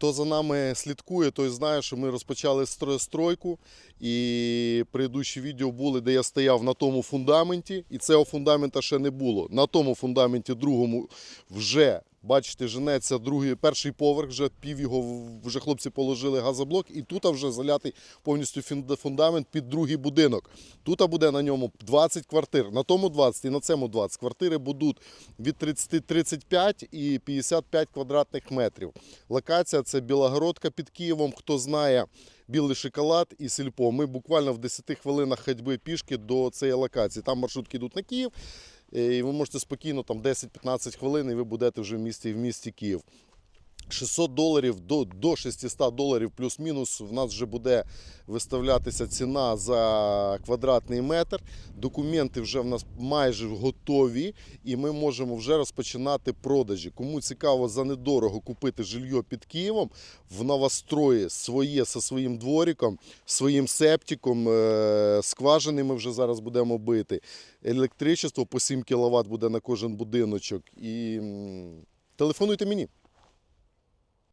Хто за нами слідкує, той знає, що ми розпочали стро- стройку. І предыдущі відео були, де я стояв на тому фундаменті, і цього фундамента ще не було. На тому фундаменті другому вже, бачите, женеться другий, перший поверх, вже пів його вже хлопці положили газоблок, і тут вже залятий повністю фундамент під другий будинок. Тут буде на ньому 20 квартир. На тому 20 і на цьому 20. Квартири будуть від 30 35 і 55 квадратних метрів. Локація це Білогородка під Києвом. Хто знає білий шоколад і сільпо. Ми буквально в 10 хвилинах ходьби пішки до цієї локації. Там маршрутки йдуть на Київ. Е, І ви можете спокійно там 10-15 хвилин, і ви будете вже в місті в місті Київ. 600 доларів до, до 600 доларів плюс-мінус в нас вже буде виставлятися ціна за квадратний метр. Документи вже в нас майже готові, і ми можемо вже розпочинати продажі. Кому цікаво за недорого купити жилье під Києвом в новострої своє зі своїм двориком, своїм септиком, е, скважини ми вже зараз будемо бити. Електричество по 7 кВт буде на кожен будиночок. І телефонуйте мені.